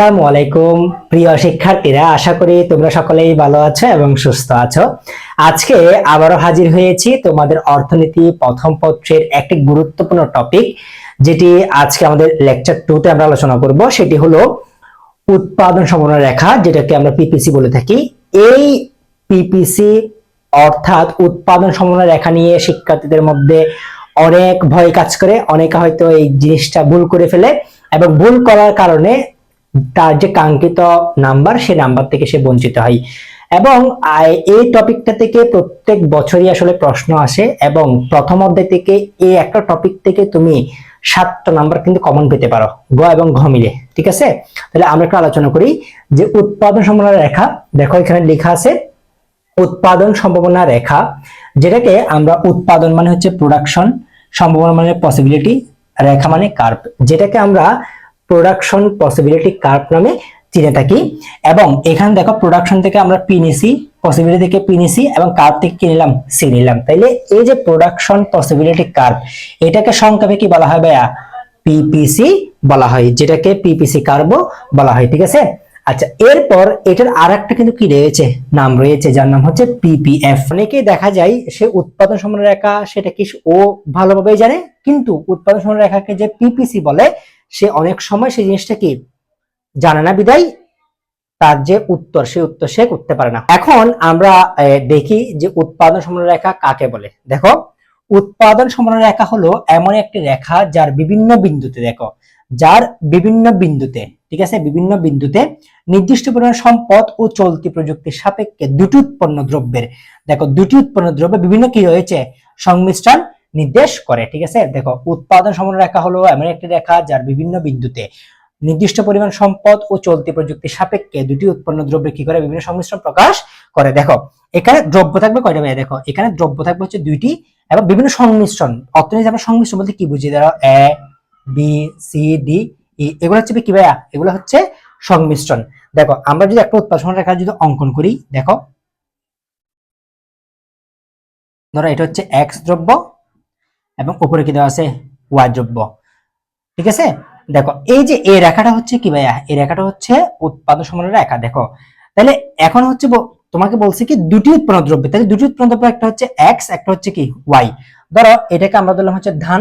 আসসালামু আলাইকুম, প্রিয় শিক্ষার্থীরা, আশা করি তোমরা সকলেই ভালো আছো এবং সুস্থ আছো। আজকে আবারও হাজির হয়েছি তোমাদের অর্থনীতি প্রথম পত্রের একটি গুরুত্বপূর্ণ টপিক যেটি আজকে আমাদের লেকচার টুতে আমরা আলোচনা করব। সেটি হলো উৎপাদন সম্ভাবনা রেখা, যেটাকে আমরা পিপিসি বলে থাকি। এই পিপিসি অর্থাৎ উৎপাদন সম্ভাবনা রেখা নিয়ে শিক্ষার্থীদের মধ্যে অনেক ভয় কাজ করে, অনেকে হয়তো এই জিনিসটা ভুল করে ফেলে এবং ভুল করার কারণে তার যে কাঙ্ক্ষিত নাম্বার সেই নাম্বার থেকে সে বঞ্চিত হয়। এবং এই টপিকটা থেকে প্রত্যেক বছরই আসলে প্রশ্ন আসে এবং প্রথম অধ্যায় থেকে এই একটা টপিক থেকে তুমি সাতটা নাম্বার কিন্তু কমন পেতে পারো গ এবং ঘ মিলে, ঠিক আছে? তাহলে আমরা একটু আলোচনা করি যে উৎপাদন সম্ভাবনা রেখা, দেখো এখানে লেখা আছে উৎপাদন সম্ভাবনা রেখা, যেটাকে আমরা উৎপাদন মানে হচ্ছে প্রোডাকশন সম্ভাবনা মানে পসিবিলিটি রেখা মানে কার্ভ যেটাকে আমরা প্রোডাকশন পসিবিলিটি কার্ভ নামে চিনে থাকি। এবং এখানে দেখো প্রোডাকশন থেকে আমরা পি নিছি পসিবিলিটি থেকে পি নিছি এবং কার্ভ থেকে কি নিলাম? সি নিলাম। তাইলে এই যে প্রোডাকশন পসিবিলিটি কার্ভ এটাকে সংক্ষেপে কি বলা হয় ভাইয়া? পিপিসি বলা হয়, যেটাকে পিপিসি কার্ভ বলা হয়, ঠিক আছে? আচ্ছা এরপর এটার আর একটা কিন্তু কি রয়েছে? নাম রয়েছে, যার নাম হচ্ছে পিপিএফ অনেকেই দেখা যায় সে উৎপাদন সম্ভাবনা রেখা সেটা কি ও ভালোভাবেই জানে, কিন্তু উৎপাদন সম্ভাবনা রেখাকে যে পিপিসি বলে সে অনেক সময় সেই জিনিসটা কি জানে না বিদায়? তার যে উত্তর, সেই উত্তর সে করতে পারে না। এখন আমরা দেখি যে উৎপাদন সম্ভাবনা রেখা কাকে বলে? দেখো, উৎপাদন সম্ভাবনা রেখা হলো এমন একটি রেখা যার বিভিন্ন বিন্দুতে, দেখো, যার বিভিন্ন বিন্দুতে, ঠিক আছে, বিভিন্ন বিন্দুতে নির্দিষ্ট পরিমাণ সম্পদ ও চলতি প্রযুক্তির সাপেক্ষে দুটি উৎপন্ন দ্রব্যের, দেখো, দুটি উৎপন্ন দ্রব্য বিভিন্ন কি রয়েছে? সংমিশ্রণ নির্দেশ করে, ঠিক আছে? দেখো, উৎপাদন সম্ভাবনা রেখা হলো এমন একটি রেখা যার বিভিন্ন বিন্দুতে নির্দিষ্ট পরিমাণ সম্পদ ও চলতি প্রযুক্তির সাপেক্ষে দুটি উৎপন্ন দ্রব্য কি করে? বিভিন্ন সংমিশ্রণ প্রকাশ করে। দেখো, এখানে দ্রব্য থাকবে কয়টা ভাইয়া দেখো, এখানে দ্রব্য থাকবে হচ্ছে দুইটি এবং বিভিন্ন সংমিশ্রণ। অর্থনীতি আমরা সংমিশ্রণ বলতে কি বুঝি? ধরো, A, B, C, D, E, এগুলো হচ্ছে কি ভাইয়া? এগুলো হচ্ছে সংমিশ্রণ। দেখো, আমরা যদি একটা উৎপাদন রেখা যদি অঙ্কন করি, দেখো, ধরো এটা হচ্ছে এক্স দ্রব্য এবং উপরে কি দেওয়া আছে? ওয়াই দ্রব্য ঠিক আছে? দেখো, এই যে এই রেখাটা হচ্ছে কি ভাইয়া? এই রেখাটা হচ্ছে উৎপাদন সম্ভাবনা রেখা, দেখো। তাহলে এখন হচ্ছে তোমাকে বলছি কি, দুটি উৎপন্ন দ্রব্য। তাহলে দুটি উৎপন্ন দ্রব্য, একটা হচ্ছে এক্স একটা হচ্ছে কি ওয়াই ধরো, এটাকে আমরা ধরলাম হচ্ছে ধান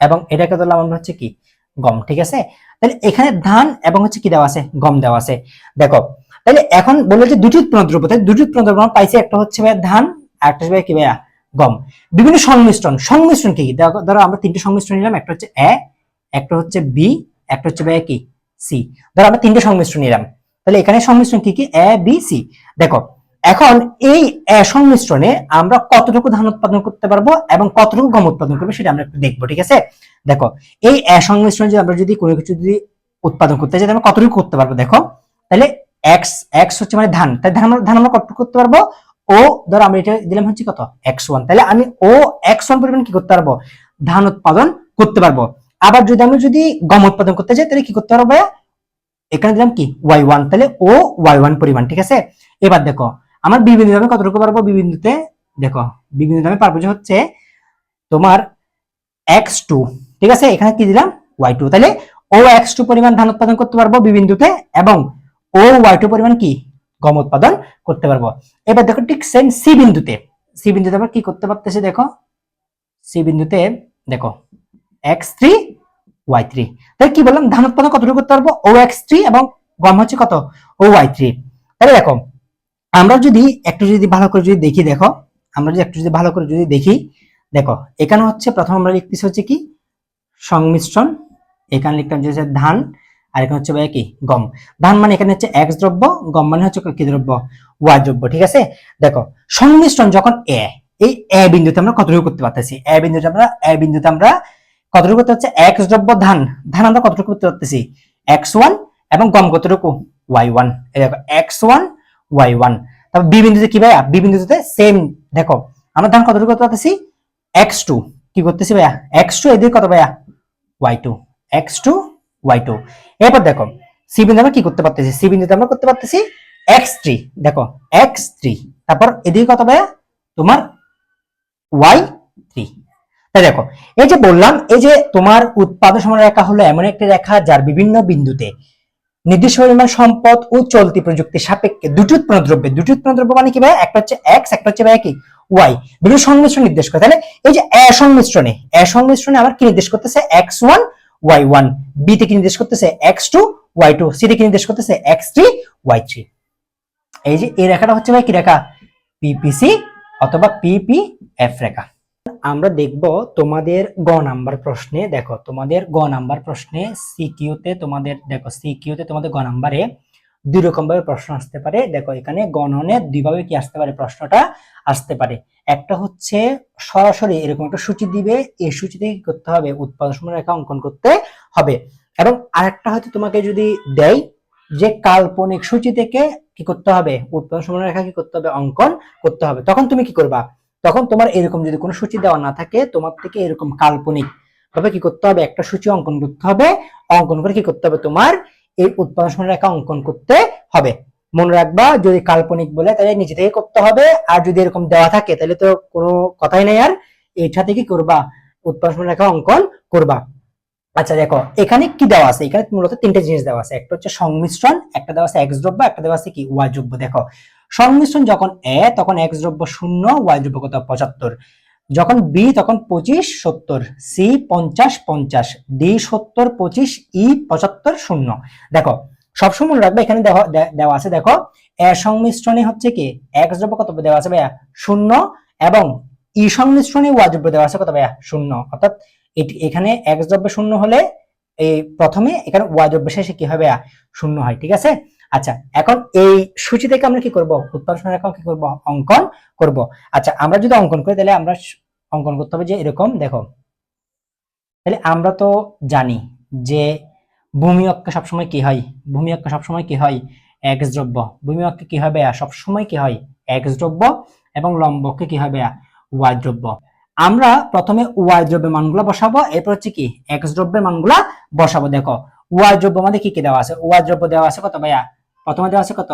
এবং এটাকে ধরলাম আমরা হচ্ছে কি, গম। ঠিক আছে? তাহলে এখানে ধান এবং হচ্ছে কি দেওয়া আছে? গম দেওয়া আছে। দেখো, তাহলে এখন বলল যে দুটি উৎপন্ন দ্রব্য। তাহলে দুটি উৎপন্ন দ্রব্য পাইছি। একটা হচ্ছে ভাইয়া ধান, আর একটা ভাইয়া কি ভাইয়া? গম। বিভিন্ন সংমিশ্রণ। সংমিশ্রণ কি ধরো আমরা তিনটে সংমিশ্রণ নিলাম, একটা হচ্ছে এ, একটা হচ্ছে বি, একটা হচ্ছে কি? সি। ধরো আমরা তিনটে সংমিশ্রণ নিলাম। তাহলে এখানে সংমিশ্রণ কি কি? A, B, C. দেখো, এখন এই সংমিশ্রণে আমরা কতটুকু ধান উৎপাদন করতে পারব এবং কতটুকু গম উৎপাদন করব সেটা আমরা একটু দেখব, ঠিক আছে? দেখো, এই সংমিশ্রণ যদি আমরা যদি কোনো কিছু যদি উৎপাদন করতে চাই আমরা কতটুকু করতে পারব? দেখো, তাহলে এক্স এক্স হচ্ছে মানে ধান। তাহলে ধান ধান আমরা কতটুকু করতে পারব? ও ধরো আমরা এটা দিলাম হচ্ছে কত? এক্স ওয়ান তাহলে আমি ও এক্স ওয়ান পরিমাণ কি করতে পারব? ধান উৎপাদন করতে পারব। আবার যদি আমি যদি গম উৎপাদন করতে চাই তাহলে কি করতে পারব এখানে দিলাম কি? ওয়াই ওয়ান তাহলে ও ওয়াই ওয়ান পরিমাণ, ঠিক আছে? এবার দেখো, আমার বিভিন্ন আমি কতটুকু পারব? বি বিন্দুতে, দেখো বিভিন্ন আমি পারব যে হচ্ছে তোমার এক্স টু ঠিক আছে? এখানে কি দিলাম? ওয়াই টু তাহলে ও এক্স টু পরিমাণ ধান উৎপাদন করতে পারব বি বিন্দুতে, এবং ও ওয়াই টু পরিমাণ কি? গম উৎপাদন করতে পারব। এবার দেখো ঠিক সেম সি বিন্দুতে সি বিন্দুতে আমরা কি করতে পারতেছি দেখো? সি বিন্দুতে দেখো এক্স থ্রি ওয়াই থ্রি তাহলে কি বললাম? ধান উৎপাদন কতটুকু করতে পারব? ও এক্স থ্রি এবং গম হচ্ছে কত? ও ওয়াই থ্রি তাহলে দেখো, আমরা যদি একটু যদি ভালো করে যদি দেখি দেখো, আমরা যদি একটু যদি ভালো করে যদি দেখি, দেখো, এখানে হচ্ছে প্রথম আমরা লিখতেছি হচ্ছে কি? সংমিশ্রণ। এখানে লিখতাম যে ধান আর এখানে হচ্ছে ভাইয়া কি? গম। ধান মানে এখানে হচ্ছে এক্স দ্রব্য, গম মানে হচ্ছে কি দ্রব্য? ওয়াই দ্রব্য, ঠিক আছে? দেখো, সংমিশ্রণ যখন এ এই এ বিন্দুতে আমরা কতটুকু করতে পারতেছি? এ বিন্দুতে আমরা এ বিন্দুতে আমরা কতটুকু করতে হচ্ছে এক্স দ্রব্য ধান। ধান আমরা কতটুকু করতে পারতেছি? এক্স ওয়ান এবং গম কতটুকু? ওয়াই ওয়ান এই দেখো এক্স ওয়ান ওয়াই ওয়ান তারপর বি বিন্দুতে কি ভাইয়া? বি বিন্দুতে সেম দেখো, আমরা ধান কতটুকু করতে পারতেছি? এক্স টু কি করতেছি ভাইয়া? এক্স টু এদিকে কত ভাইয়া? Y two X two Y two এরপর দেখো সি আমরা কি করতে পারতেছি? সি আমরা করতে পারতেছি এক্স থ্রি দেখো এক্স থ্রি তারপর এদিকে কত ভাইয়া? তোমার ওয়াই থ্রি দেখো, এই যে বললাম, এই যে তোমার উৎপাদন সময় রেখা হলো এমন একটি রেখা যার বিভিন্ন বিন্দুতে নির্দিষ্ট পরিমাণ সম্পদ ও চলতি প্রযুক্তি সাপেক্ষে দুটি উৎপন্ন দ্রব্য। দুটি উৎপন্ন দ্রব্য মানে কি ভাই একটা হচ্ছে এক্স একটা হচ্ছে ভাই কি? ওয়াই দুটো সংমিশ্রণ নির্দেশ করে। তাহলে এই যে এ সংমিশ্রণে এ সংমিশ্রণে আমার কি নির্দেশ করতেছে? X one Y one B কি নির্দেশ করতেছে? X two Y two C কি নির্দেশ করতেছে? এক্স থ্রি ওয়াই থ্রি এই যে, এই রেখাটা হচ্ছে ভাই কি রেখা? পিপিসি অথবা পিপি এফ রেখা। আমরা দেখব তোমাদের গ নাম্বার প্রশ্নে, দেখো, তোমাদের গ নাম্বার প্রশ্নে সিকিউতে তোমাদের, দেখো সিকিউতে তোমাদের গ নাম্বারে দুই রকম ভাবে প্রশ্ন আসতে পারে। দেখো, এখানে গণনে দুইভাবে কি আসতে পারে? প্রশ্নটা আসতে পারে। একটা হচ্ছে সরাসরি এরকম একটা সূচি দিবে, এই সূচিতে কি করতে হবে? উৎপাদন সময় রেখা অঙ্কন করতে হবে। এবং আরেকটা হয়তো তোমাকে যদি দেয় যে কাল্পনিক সূচি থেকে কি করতে হবে? উৎপাদন সময় রেখা কি করতে হবে? অঙ্কন করতে হবে। তখন তুমি কি করবা? তখন তোমার এরকম যদি কোনো সূচি দেওয়া না থাকে, তোমার থেকে এরকম কাল্পনিক ভাবে কি করতে হবে? একটা সূচি অঙ্কন করতে হবে। অঙ্কন করে কি করতে হবে? তোমার এই উৎপাদন সময় রেখা অঙ্কন করতে হবে। মনে রাখবা, যদি কাল্পনিক বলে, তাহলে নিচে থেকে করতে হবে। আর যদি এরকম দেওয়া থাকে, তাহলে তো কোনো কথাই নেই আর। এটা থেকে করবা, উৎপাদন রেখা অঙ্কন করবা। আচ্ছা দেখো, এখানে কি দেওয়া আছে? এখানে মূলত তিনটে জিনিস দেওয়া আছে। একটা হচ্ছে সংমিশ্রণ, একটা দেওয়া আছে এক্স দ্রব্য একটা দেওয়া আছে কি? ওয়াই দ্রব্য দেখো, সংমিশ্রণ যখন এ, তখন এক্স দ্রব্য শূন্য ওয়াই দ্রব্য কত? পঁচাত্তর। যখন বি, তখন পঁচিশ, সত্তর। সি, পঞ্চাশ পঞ্চাশ। ডি, সত্তর, পঁচিশ, ই, পঁচাত্তর, শূন্য। দেখো সবসময় মনে রাখবে, এখানে দেওয়া আছে, দেখো, এ সংমিশ্রণে হচ্ছে কি এক্স দ্রব্য কত দেওয়া আছে ভাইয়া? শূন্য এবং ই সংমিশ্রণে ওয়াই দ্রব্য দেওয়া আছে কত ভাইয়া? শূন্য। অর্থাৎ এখানে এক্স দ্রব্য শূন্য হলে এই প্রথমে এখানে ওয়াই দ্রব্য শেষে কি হবে শূন্য হয়, ঠিক আছে? আচ্ছা এখন এই সূচি থেকে আমরা কি করব? উৎপাদন রেখা কি করব? অঙ্কন করব। আচ্ছা আমরা যদি অঙ্কন করি, তাহলে আমরা অঙ্কন করতে হবে যে এরকম, দেখো। তাহলে আমরা তো জানি যে ভূমি অক্ষে সবসময় কি হয়? ভূমি অক্ষে সবসময় কি হয়? এক্স দ্রব্য ভূমি অক্ষে কি হবে সবসময় কি হয়? এক্স দ্রব্য এবং লম্বকে কি হবে ওয়াই দ্রব্য আমরা প্রথমে ওয়াই দ্রব্যের মানগুলো বসাবো, এরপর হচ্ছে কি? এক্স দ্রব্যের মানগুলা বসাবো। দেখো ওয়াই দ্রব্য মধ্যে কি কি দেওয়া আছে? ওয়াই দ্রব্য দেওয়া আছে কত ভাইয়া? প্রথমে দেওয়া আছে কত?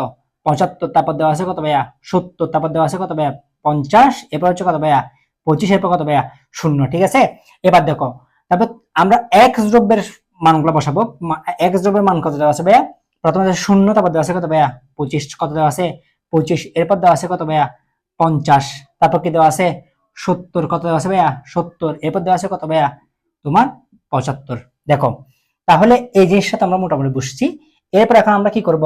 পঁচাত্তর, তারপর দেওয়া আছে কত ভাইয়া? সত্তর, তারপর দেওয়া আছে কত ভাইয়া? পঞ্চাশ, এরপর হচ্ছে কত ভাইয়া? পঁচিশ, এরপর কত ভাইয়া? শূন্য, ঠিক আছে? এবার দেখো, তারপর আমরা এক্স দ্রব্যের মানগুলো বসাবো। এক্স দ্রব্যের মান কত দেওয়া আছে ভাইয়া? প্রথমে শূন্য, তারপর দেওয়া আছে কত ভাইয়া? পঁচিশ। কত দেওয়া আছে? পঁচিশ। এরপর দেওয়া আছে কত ভাইয়া? পঞ্চাশ। তারপর কি দেওয়া আছে? সত্তর। কত দেওয়া আছে ভাইয়া? সত্তর। এরপর দেওয়া আছে কত ভাইয়া? তোমার পঁচাত্তর। দেখো, তাহলে এই জিনিসটা তো আমরা মোটামুটি বুঝছি। এরপর এখন আমরা কি করব?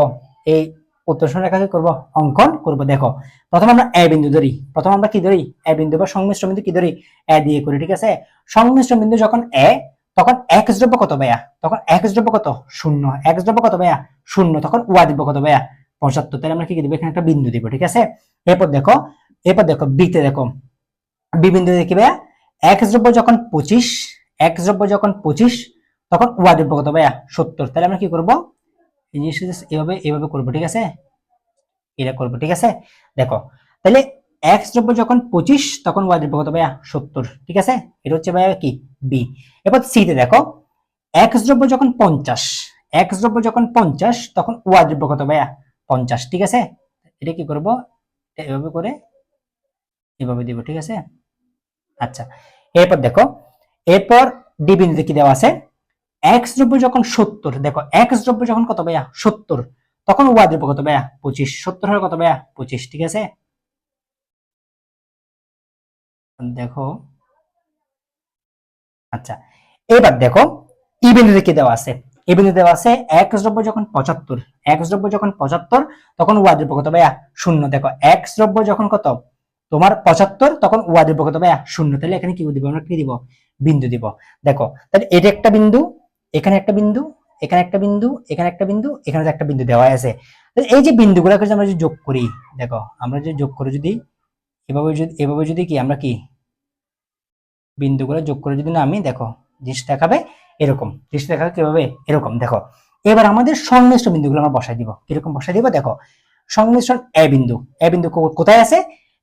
এই উত্তর রেখা কি করব, অঙ্কন করব। দেখো, প্রথমে আমরা এ বিন্দু ধরি। প্রথম আমরা কি ধরি? এ বিন্দু বা সংমিশ্র বিন্দু কি ধরি? এ দিয়ে করি, ঠিক আছে? সংমিশ্র বিন্দু যখন এ তখন এক্স দ্রব্য কত ভাইয়া? তখন এক্স দ্রব্য কত? শূন্য। এক্স দ্রব্য কত ভাইয়া? শূন্য। তখন ওয়া দিব কত ভাইয়া? পঁচাত্তর তাহলে আমরা কি দিব? এখানে একটা বিন্দু দিব, ঠিক আছে? এরপর দেখো এরপর দেখো বিতে দেখো বি বিন্দু দেখি ভাইয়া? এক্স দ্রব্য যখন পঁচিশ এক্স দ্রব্য যখন পঁচিশ, তখন ওয়া দ্রব্য কত ভাইয়া? সত্তর। তাহলে আমরা কি করব? এই জিনিসটা এভাবে এভাবে করব, ঠিক আছে? এটা করব, ঠিক আছে? দেখো, তাহলে এক্স দ্রব্য যখন পঁচিশ, তখন ওয়াই দ্রব্য কত ভাইয়া? সত্তর। ঠিক আছে? এটা হচ্ছে ভাইয়া কি? বি এবার সি তে দেখো এক্স দ্রব্য যখন পঞ্চাশ এক্স দ্রব্য যখন পঞ্চাশ, তখন ওয়াই দ্রব্য কত ভাইয়া? পঞ্চাশ। ঠিক আছে? এটা কি করব? এভাবে করে এভাবে দিব, ঠিক আছে? আচ্ছা এরপর দেখো, এরপর ডি বিন্দুতে কি দেওয়া আছে? এক্স দ্রব্য যখন সত্তর, দেখো এক্স দ্রব্য যখন কত ভাইয়া? সত্তর। তখন ওয়াই দ্রব্য কত ভাইয়া? পঁচিশ। সত্তর হলে কত ভাইয়া? পঁচিশ। ঠিক আছে? দেখো। আচ্ছা এবার দেখো, ই বিন্দুতে কি দেওয়া আছে? এই বিন্দু দেওয়া আছে এক্স দ্রব্য যখন পঁচাত্তর এক্স দ্রব্য যখন পঁচাত্তর, তখন ওয়াই দ্রব্য কত ভাইয়া? শূন্য। দেখো এক্স দ্রব্য যখন কত? তোমার পঁচাত্তর, তখন ওয়াই দ্রব্য কত ভাইয়া? শূন্য। তাহলে এখানে কি দিব? আমরা কি দিব? বিন্দু দিব। দেখো, তাহলে এটা একটা বিন্দু, এখানে একটা বিন্দু, এখানে একটা বিন্দু, এখানে একটা বিন্দু, এখানে একটা বিন্দু দেওয়া আছে। এই যে বিন্দুগুলোকে আমরা যদি যোগ করি, দেখো, আমরা যদি যোগ করে যদি এভাবে যদি এভাবে যদি কি আমরা কি? বিন্দুগুলো যোগ করে যদি না আমি দেখো জিনিস দেখাবে এরকম। জিনিস দেখাবে কীভাবে? এরকম, দেখো। এবার আমাদের সংমিশ্র বিন্দুগুলো আমরা বসাই দিব। কীরকম বসাই দিব? দেখো সংমিশ্রণ এ বিন্দু। এ বিন্দু কোথায় আছে?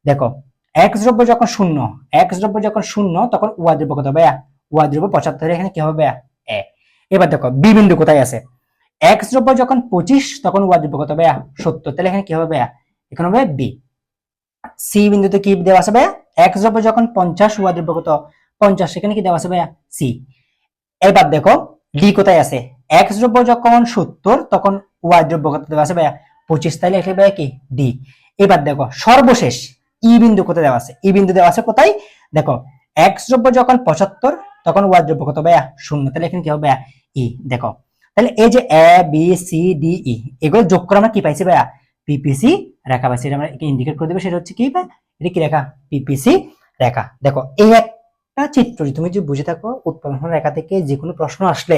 দেখো এক্স দ্রব্য যখন শূন্য এক্স দ্রব্য যখন শূন্য, তখন ওয়া দ্রব্য কত হবে? ওয়া দ্রব্য পঁচাত্তর, এখানে কি হবে? এ। এবার দেখো, বি বিন্দু কোথায় আছে? এক্স দ্রব্য যখন পঁচিশ, তখন ওয়া দ্রব্য কত হবে? সত্তর। তাহলে এখানে কি হবে? এখানে হবে বি। সি বিন্দুতে কি দেওয়া আছে ভাইয়া? এক্স যখন পঞ্চাশ ওয়া দ্রব্য কত? পঞ্চাশ, সেখানে কি দেওয়া আছে ভাইয়া? সি। এবার দেখো, ডি কোথায় আছে? এক্স দ্রব্য যখন সত্তর, তখন ওয়াই দ্রব্য কত দেওয়া আছে ভাইয়া? পঁচিশ। তাহলে এখানে ভাইয়া কি? ডি। এবার দেখো, সর্বশেষ ই বিন্দু কোথায় দেওয়া আছে? ই বিন্দু দেওয়া আছে কোথায়? দেখো এক্স দ্রব্য যখন পঁচাত্তর, তখন ওয়াই দ্রব্য কত ভাইয়া? শূন্য। তাহলে এখানে কি হবে ভাইয়া? ই। দেখো তাহলে এই যে A, B, C, D, E, এগুলো যোগ করে আমরা কি পাইছি ভাইয়া? পিপিসি রেখা পাইছি এটা আমরা ইন্ডিকেট করে দেবো, সেটা হচ্ছে কি? এটা কি রেখা? পিপিসি রেখা। দেখো, এই একটা চিত্র তুমি যদি বুঝে থাকো, উৎপাদন রেখা থেকে যে কোনো প্রশ্ন আসলে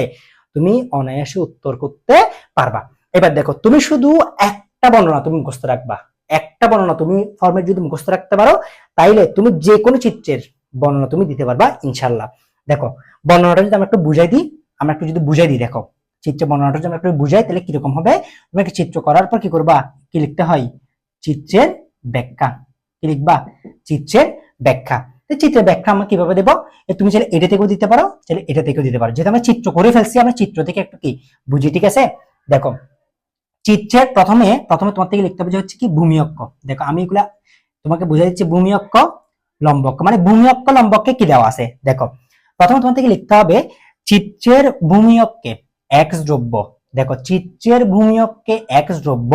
তুমি অনায়াসে উত্তর করতে পারবা। এবার দেখো, তুমি শুধু একটা বর্ণনা তুমি মুখস্থ রাখবা। একটা বর্ণনা তুমি ফর্মেট যদি মুখস্থ রাখতে পারো, তাইলে তুমি যে কোনো চিত্রের বর্ণনা তুমি দিতে পারবা ইনশাল্লাহ দেখো, বর্ণনাটা যদি আমরা একটু বুঝাই দিই, আমরা একটু যদি বুঝাই দিই, দেখো, চিত্রের বর্ণনাটা যদি আমরা একটু বুঝাই, তাহলে কীরকম হবে? তুমি একটা চিত্র করার পর কি করবা? কি লিখতে হয়? চিত্রের ব্যাখ্যা। কি লিখবা? চিত্রের ব্যাখ্যা। চিত্রের ব্যাখ্যা আমরা কীভাবে দেবো? তুমি চাইলে এটা থেকেও দিতে পারো, চাইলে এটা থেকেও দিতে পারো। যেহেতু আমরা চিত্র করে ফেলছি, আমরা চিত্র থেকে একটু কি বুঝি, ঠিক আছে? দেখো, চিত্রের প্রথমে প্রথমে তোমার থেকে লিখতে হবে যে হচ্ছে কি ভূমি অক্ষ। দেখো, আমি এগুলা তোমাকে বুঝাই দিচ্ছি, ভূমি অক্ষ, লম্ব অক্ষ। মানে ভূমি অক্ষ, লম্ব অক্ষে কি দেওয়া আছে? দেখো, প্রথমে তোমার থেকে লিখতে হবে, চিত্রের ভূমি অক্ষে এক্স দ্রব্য দেখো চিত্রের ভূমি অক্ষে এক্স দ্রব্য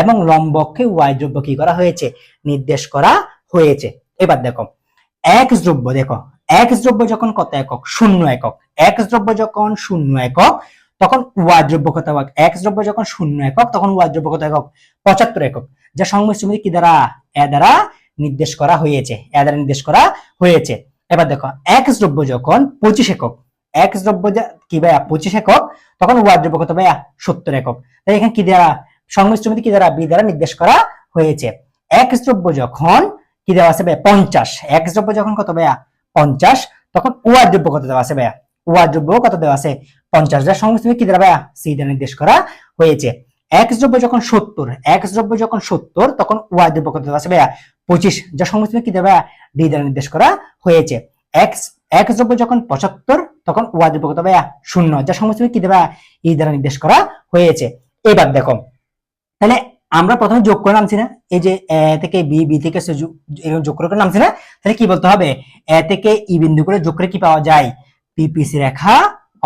এবং লম্ব অক্ষে ওয়াই দ্রব্য কি করা হয়েছে? নির্দেশ করা হয়েছে। এবার দেখো এক্স দ্রব্য দেখো এক্স দ্রব্য যখন কত একক? শূন্য একক। এক্স দ্রব্য যখন শূন্য একক, তখন ওয়াই দ্রব্য কত একক? এক্স দ্রব্য যখন শূন্য একক, তখন ওয়াই দ্রব্য কত একক? পঁচাত্তর একক। যা সংমিশ্রণ কি দ্বারা? এ দ্বারা নির্দেশ করা হয়েছে। এ দ্বারা নির্দেশ করা হয়েছে। এবার দেখো এক্স দ্রব্য যখন পঁচিশ একক এক্স দ্রব্য যা- কি ভাইয়া? পঁচিশ একক। তখন ওয়াই দ্রব্য কত ভাইয়া সত্তর একক। তাই এখানে কি দ্বারা সংমিশ্রণ কি দ্বারা বি দ্বারা নির্দেশ করা হয়েছে? এক্স দ্রব্য যখন কি দেওয়া আছে ভাইয়া? পঞ্চাশ। এক্স দ্রব্য যখন কত ভাইয়া? পঞ্চাশ। তখন ওয়াই দ্রব্য কত দেওয়া আছে ভাইয়া? ওয়াই দ্রব্য কত দেওয়া আছে? পঞ্চাশ। যার সংমিশ্রণ কি দ্বারা ভাইয়া? সি দ্বারা নির্দেশ করা হয়েছে। এক্স দ্রব্য যখন সত্তর এক্স দ্রব্য যখন সত্তর, তখন ওয়াই দ্রব্য কত দেওয়া আছে ভাইয়া? পঁচিশ। সংমিশ্রণ কি দেওয়া ডি দ্বারা নির্দেশ করা হয়েছে। এক্স এক্স দ্রব্য যখন পঁচাত্তর, তখন ওয়াই দ্রব্য কত ভাইয়া শূন্য। যার সংমিশ্রণ কি দেওয়া ই দ্বারা নির্দেশ করা হয়েছে। এবার দেখো, তাহলে আমরা প্রথমে যোগ করে নামছি না। এই যে এ থেকে বি বি থেকে এরকম যোগ করে নামছি না, তাহলে কি বলতে হবে? এ থেকে ই বিন্দু করে যোগ করে কি পাওয়া যায়? পিপিসি রেখা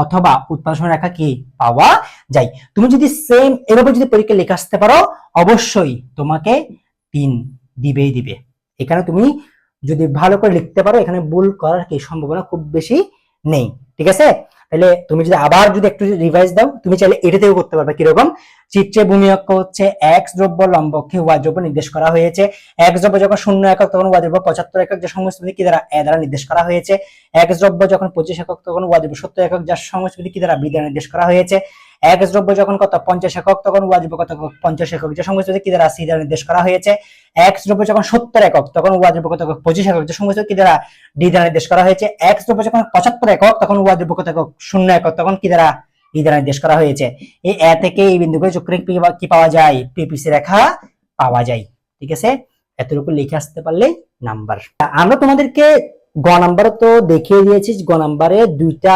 অথবা উৎপাদন রেখা কি পাওয়া যায়? তুমি যদি সেম এভাবে যদি পরীক্ষা লিখে আসতে পারো, অবশ্যই তোমাকে তিন দিবেই দিবে। এখানে তুমি যদি ভালো করে লিখতে পারো, এখানে ভুল করার কি সম্ভাবনা খুব বেশি নেই, ঠিক আছে? তাহলে তুমি যদি আবার যদি একটু রিভাইজ দাও, তুমি চাইলে এটাতেও করতে পারবে কীরকম? চিত্রে ভূমি অক্ষ হচ্ছে এক্স দ্রব্য, লম্ব অক্ষে ওয়াই দ্রব্য নির্দেশ করা হয়েছে। এক্স দ্রব্য যখন শূন্য একক, তখন ওয়াই দ্রব্য পঁচাত্তর একক, যে সংস্কৃতি কি দ্বারা? এ দ্বারা নির্দেশ করা হয়েছে। এক্স দ্রব্য যখন পঁচিশ একক, তখন ওয়াই দ্রব্য সত্তর একক যার সংস্কৃতি কি দ্বারা? বি দ্বারা নির্দেশ করা হয়েছে। এক্স দ্রব্য যখন কত? পঞ্চাশ একক, তখন দ্রব্য কত? পঞ্চাশ একক। যে কি দ্বারা নির্দেশ করা হয়েছে। এক্স দ্রব্য যখন সত্তর একক, তখন দ্রব্য কত? পঁচিশ একক। যে কি দ্বারা ডি দ্বারা নির্দেশ করা হয়েছে। এক্স দ্রব্য যখন পঁচাত্তর একক, তখন দ্রব্য কত? শূন্য একক। তখন কি দ্বারা ই দ্বারা নির্দেশ করা হয়েছে। এই এ থেকে এই কি পাওয়া যায়? পিপিসি রেখা পাওয়া যায়। ঠিক আছে? এতটুকু লিখে আসতে পারলেই নাম্বার। আমরা তোমাদেরকে গ নাম্বার তো দেখিয়ে দিয়েছি। গ নাম্বারে দুইটা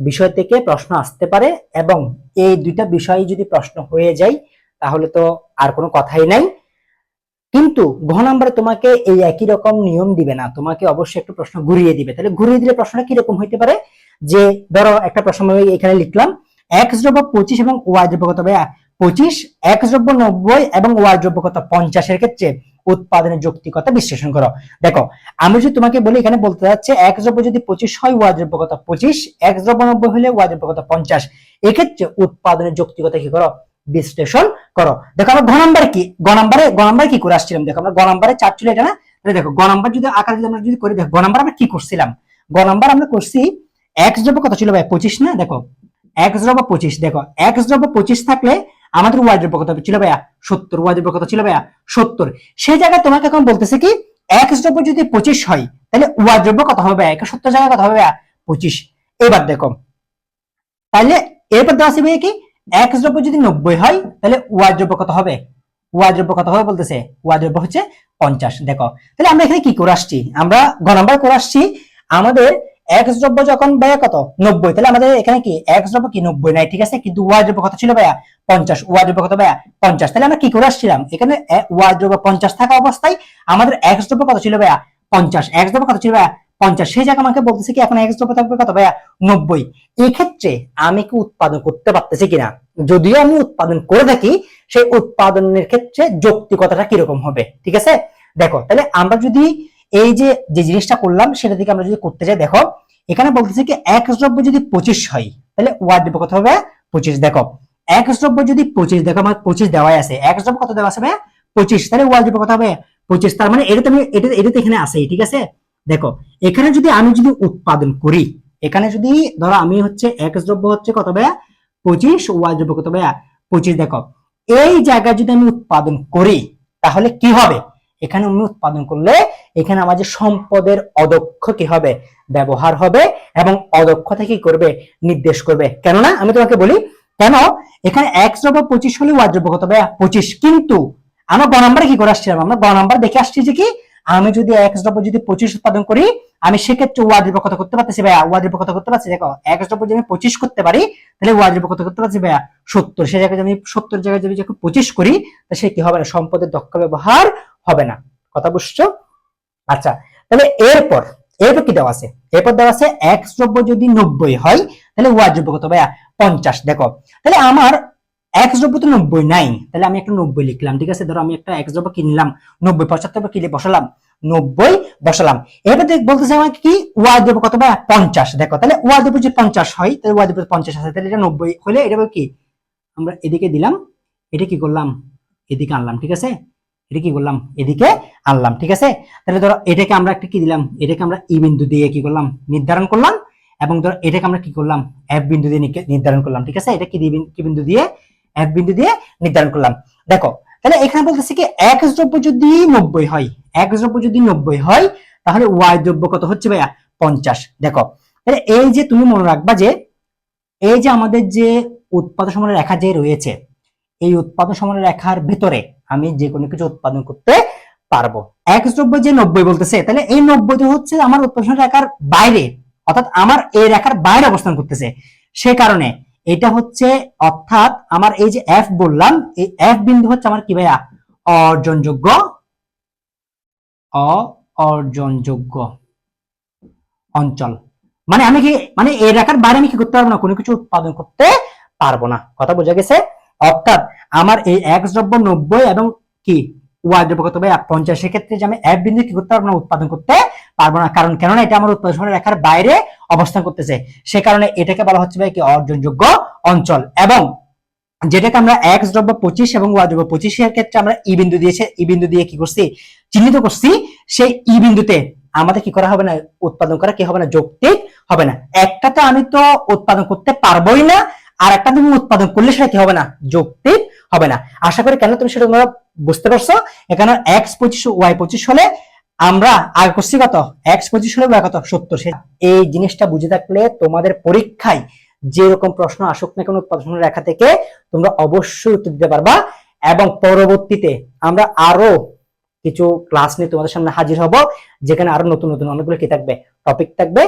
বিষয় থেকে প্রশ্ন আসতে পারে এবং এই দুইটা বিষয় যদি প্রশ্ন হয়ে যায়, তাহলে তো আর কোনো কথাই নাই। কিন্তু ঘ নাম্বারে তোমাকে এই একই রকম নিয়ম দিবে না। তোমাকে অবশ্যই একটু প্রশ্ন ঘুরিয়ে দিবে। তাহলে ঘুরিয়ে দিলে প্রশ্নটা কীরকম হইতে পারে? যে, ধরো একটা প্রশ্ন আমি এখানে লিখলাম এক্স দ্রব্য পঁচিশ এবং ওয়াই দ্রব্য কত পঁচিশ এক্স দ্রব্য নব্বই এবং ওয়াই দ্রব্য কত পঞ্চাশের ক্ষেত্রে উৎপাদনের যৌক্তিকতা বিশ্লেষণ করো। দেখো, আমি যদি তোমাকে বলি, এখানে বলতে যাচ্ছে এক দ্রব্য যদি পঁচিশ হয় ওয়াই দ্রব্য কত পঁচিশ, এক দ্রব্য নব্বই হলে ওয়াই দ্রব্য কত পঞ্চাশ। এক্ষেত্রে উৎপাদনের যৌক্তিকতা কি করো? বিশ্লেষণ করো। দেখো, আমরা ঘ কি? গ নাম্বারে কি করে আসছিলাম? দেখো, আমরা গ চার ছিল এটা না? দেখো, গ যদি আকার যদি আমরা যদি করি, দেখো, গ আমরা কি করছিলাম? গ আমরা করছি এক্স দ্রব্য কত ছিল ভাই পঁচিশ না? দেখো এক্স দ্রব্য পঁচিশ। দেখো এক্স দ্রব্য পঁচিশ থাকলে আমাদের ওয়াই দ্রব্য কত ছিল ভাইয়া সত্তর দ্রব্য কত ছিল ভাইয়া সত্তর। সেই জায়গায় তোমাকে এখন বলতেছে কি এক্স দ্রব্য যদি পঁচিশ হয়, তাহলে ওয়াই দ্রব্য কত হবে ভাইয়া? সত্তর জায়গায় কত হবে পঁচিশ। এবার দেখো, তাহলে এরপর দেওয়া আছে কি এক্স দ্রব্য যদি নব্বই হয়, তাহলে ওয়াই দ্রব্য কত হবে? ওয়াই দ্রব্য কত হবে বলতেছে? ওয়াই দ্রব্য হচ্ছে পঞ্চাশ। দেখো, তাহলে আমরা এখানে কি করে আসছি? আমরা গ নাম্বার করে আসছি, আমাদের এক্স দ্রব্য যখন ভাইয়া কত? নব্বই। তাহলে আমাদের এখানে কি এক্স দ্রব্য কি? নব্বই নাই, ঠিক আছে? কিন্তু দ্রব্য কত ছিল ভাইয়া? পঞ্চাশ। দ্রব্য কত ভাইয়া? পঞ্চাশ। তাহলে আমরা কি করে আসছিলাম? এখানে দ্রব্য পঞ্চাশ থাকা অবস্থায় আমাদের এক্স দ্রব্য কত ছিল ভাইয়া? পঞ্চাশ। এক্স দ্রব্য কত ছিল ভাইয়া? পঞ্চাশ। সেই জায়গায় আমাকে বলতেছে কি, এখন এক্স দ্রব্য থাকবে কত ভাইয়া? নব্বই। এক্ষেত্রে আমি কি উৎপাদন করতে পারতেছি কিনা? যদিও আমি উৎপাদন করে থাকি, সেই উৎপাদনের ক্ষেত্রে যৌক্তিকতাটা কীরকম হবে? ঠিক আছে? দেখো, তাহলে আমরা যদি এই যে যে জিনিসটা করলাম, সেটা থেকে আমরা যদি করতে যাই, দেখো, এখানে বলতেছে কি, এক দ্রব্য যদি পঁচিশ হয়, তাহলে ওয়াই দ্রব্য কত হবে? পঁচিশ, দেখো। এক দ্রব্য যদি পঁচিশ, দেখো আমার পঁচিশ দেওয়াই আছে। এক দ্রব্য কত দেওয়া আছে পঁচিশ, তাহলে ওয়াই দ্রব্য কত হবে? পঁচিশ, তার মানে এটা তো এটা এটা তো এখানে আছে, ঠিক আছে? দেখো, এখানে যদি আমি যদি উৎপাদন করি, এখানে যদি ধরো আমি হচ্ছে এক দ্রব্য হচ্ছে কত ভাইয়া পঁচিশ ওয়াই দ্রব্য কত ভাইয়া পঁচিশ, দেখো। এই জায়গায় যদি আমি উৎপাদন করি, তাহলে কি হবে? এখানে আমি উৎপাদন করলে এখানে আমার যে সম্পদের অদক্ষ কি হবে? ব্যবহার হবে এবং অদক্ষতা কি করবে? নির্দেশ করবে। কেননা, আমি তোমাকে বলি, কেন? এখানে এক্স দ্রব্য পঁচিশ হলে ওয়াই দ্রব্য কত হবে পঁচিশ। কিন্তু আমরা গ নাম্বারে কি করে আসছিলাম আমরা গ নাম্বার দেখে আসছি যে কি, আমি যদি এক্স দ্রব্য যদি পঁচিশ উৎপাদন করি, আমি সেক্ষেত্রে ওয়াই দ্রব্য কত করতে পারতেছি ভাইয়া? ওয়াই দ্রব্য কত করতে পারছি দেখো এক্স দ্রব্য যদি আমি পঁচিশ করতে পারি, তাহলে ওয়াই দ্রব্য কত করতে পারছি ভাইয়া? সত্তর। সে জায়গায় আমি সত্তর জায়গায় যদি যখন পঁচিশ করি তা সে কি হবে না? সম্পদের দক্ষ ব্যবহার হবে না। কথা বুঝছ? আচ্ছা তাহলে এরপর এরপর কি দেওয়া আছে? এরপর দেওয়া আছে এক্স দ্রব্য যদি নব্বই হয়, তাহলে ওয়াই দ্রব্য কত ভাইয়া? পঞ্চাশ, দেখো। তাহলে আমার এক্স দ্রব্য তো নব্বই নাই, তাহলে আমি একটা নব্বই লিখলাম, ঠিক আছে? ধরো আমি একটা এক্স দ্রব্য কিনলাম, নব্বই, পঁচাত্তর কিনে বসালাম, নব্বই বসালাম। এবার দেখ, বলতেছে আমাকে কি? ওয়াই দ্রব্য কত ভাইয়া? পঞ্চাশ, দেখো। তাহলে ওয়াই দ্রব্য যদি পঞ্চাশ হয়, তাহলে ওয়াই দ্রব্য পঞ্চাশ আছে, তাহলে এটা নব্বই হলে এটা কি? আমরা এদিকে দিলাম, এটা কি করলাম? এদিকে আনলাম, ঠিক আছে? এটা কি করলাম? এদিকে আনলাম, ঠিক আছে? তাহলে ধরো এটাকে আমরা একটা কি দিলাম? এটাকে আমরা ই বিন্দু দিয়ে কি করলাম? নির্ধারণ করলাম এবং ধরো এটাকে আমরা কি করলাম? এফ বিন্দু দিয়ে নির্ধারণ করলাম, ঠিক আছে? এটা কি কি বিন্দু দিয়ে? এফ বিন্দু দিয়ে নির্ধারণ করলাম। দেখো, তাহলে এখানে বলতেছে কি, এক দ্রব্য যদি নব্বই হয়, এক দ্রব্য যদি নব্বই হয়, তাহলে ওয়াই দ্রব্য কত হচ্ছে ভাইয়া? পঞ্চাশ। দেখো, তাহলে এই যে তুমি মনে রাখবা যে, এই যে আমাদের যে উৎপাদন সময় রেখা যে রয়েছে এই উৎপাদন সময় রেখার ভেতরে আমি যে কোনো কিছু উৎপাদন করতে পারব। এক দ্রব্য যে নব্বই বলতেছে, তাহলে এই নব্বইটা হচ্ছে আমার উৎপাদন রেখার বাইরে, অর্থাৎ আমার এই রেখার বাইরে অবস্থান করতেছে। সে কারণে এটা হচ্ছে, অর্থাৎ আমার এই যে এফ বললাম, এই এফ বিন্দু হচ্ছে আমার কি ভাইয়া? অর্জনযোগ্য। অর্জনযোগ্য অঞ্চল। মানে আমি কি মানে এই রেখার বাইরে আমি কি করতে পারব না? কোনো কিছু উৎপাদন করতে পারব না। কথা বোঝা গেছে? অর্থাৎ আমার এই এক্স দ্রব্য নব্বই এবং কি? ওয়াই দ্রব্য কত ভাই? পঞ্চাশের ক্ষেত্রে আমি এক বিন্দু কি করতে পারব না? উৎপাদন করতে পারব না। কারণ কেননা এটা আমার উৎপাদন রেখার বাইরে অবস্থান করতেছে। সে কারণে এটাকে বলা হচ্ছে ভাই কি? অর্জনযোগ্য অঞ্চল। এবং যেটাকে আমরা এক্স দ্রব্য পঁচিশ এবং ওয়াই দ্রব্য পঁচিশের ক্ষেত্রে আমরা ই বিন্দু দিয়েছে। ই বিন্দু দিয়ে কি করছি? চিহ্নিত করছি। সেই ই বিন্দুতে আমাদের কি করা হবে না? উৎপাদন করা কি হবে না? যৌক্তিক হবে না। একটা তো আমি তো উৎপাদন করতে পারবোই না। আর একটা তুমি উৎপাদন করলে সেটা কি হবে না? যৌক্তিক হবে না। আশা করি কেন তুমি সেটা তোমরা বুঝতে পারছ? এখানে এক্স পঁচিশ ওয়াই পঁচিশ হলে আমরা আগে করছি কত? এক্স পঁচিশ হলে কত? সত্তর। এই জিনিসটা বুঝে থাকলে তোমাদের পরীক্ষায় যেরকম প্রশ্ন আসুক না কেন উৎপাদন রেখা থেকে, তোমরা অবশ্যই উত্তর দিতে পারবা। এবং পরবর্তীতে আমরা আরও কিছু ক্লাস নিয়ে তোমাদের সামনে হাজির হব, যেখানে আরও নতুন নতুন অনেকগুলো কি থাকবে? টপিক থাকবে।